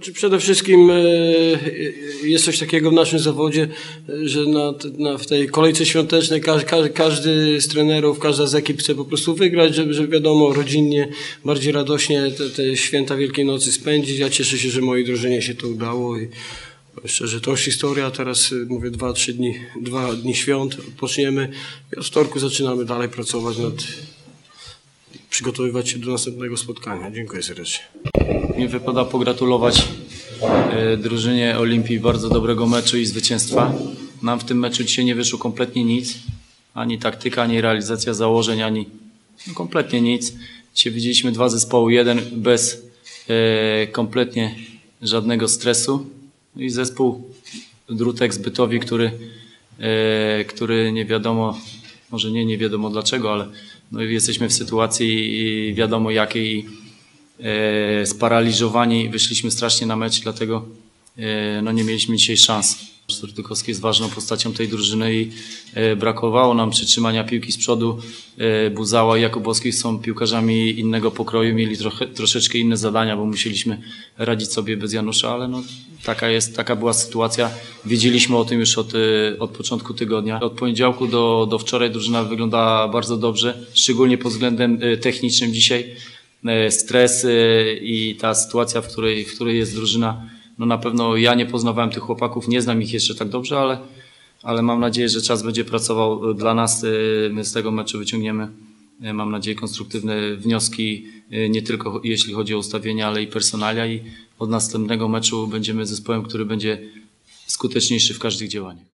Czy przede wszystkim e, jest coś takiego w naszym zawodzie, e, że na, na, w tej kolejce świątecznej każdy, każdy, z trenerów, każda z ekip chce po prostu wygrać, żeby, żeby wiadomo, rodzinnie, bardziej radośnie te, te święta Wielkiej Nocy spędzić. Ja cieszę się, że mojej drużynie się to udało i szczerze to już historia. Teraz e, mówię dwa, trzy dni, dwa dni świąt, odpoczniemy od wtorku zaczynamy dalej pracować nad przygotowywać się do następnego spotkania. Dziękuję serdecznie. Mi wypada pogratulować e, drużynie Olimpii bardzo dobrego meczu i zwycięstwa. Nam w tym meczu dzisiaj nie wyszło kompletnie nic. Ani taktyka, ani realizacja założeń, ani no, kompletnie nic. Dzisiaj widzieliśmy dwa zespoły. Jeden bez e, kompletnie żadnego stresu No i zespół Drutek z Bytowi, który, e, który nie wiadomo, może nie nie wiadomo dlaczego, ale no, jesteśmy w sytuacji i wiadomo jakiej e, sparaliżowani, wyszliśmy strasznie na mecz, dlatego e, no, nie mieliśmy dzisiaj szans. Surtykowski jest ważną postacią tej drużyny i e, brakowało nam przytrzymania piłki z przodu. Buzała i Jakubowski są piłkarzami innego pokroju, mieli trochę, troszeczkę inne zadania, bo musieliśmy radzić sobie bez Janusza, ale no, taka, jest, taka była sytuacja. Wiedzieliśmy o tym już od, od początku tygodnia. Od poniedziałku do, do wczoraj drużyna wyglądała bardzo dobrze, szczególnie pod względem technicznym dzisiaj e, stres e, i ta sytuacja, w której, w której jest drużyna, no na pewno ja nie poznawałem tych chłopaków, nie znam ich jeszcze tak dobrze, ale, ale mam nadzieję, że czas będzie pracował dla nas. e, My z tego meczu wyciągniemy, e, mam nadzieję, konstruktywne wnioski, e, nie tylko jeśli chodzi o ustawienia, ale i personalia i od następnego meczu będziemy zespołem, który będzie skuteczniejszy w każdych działaniach.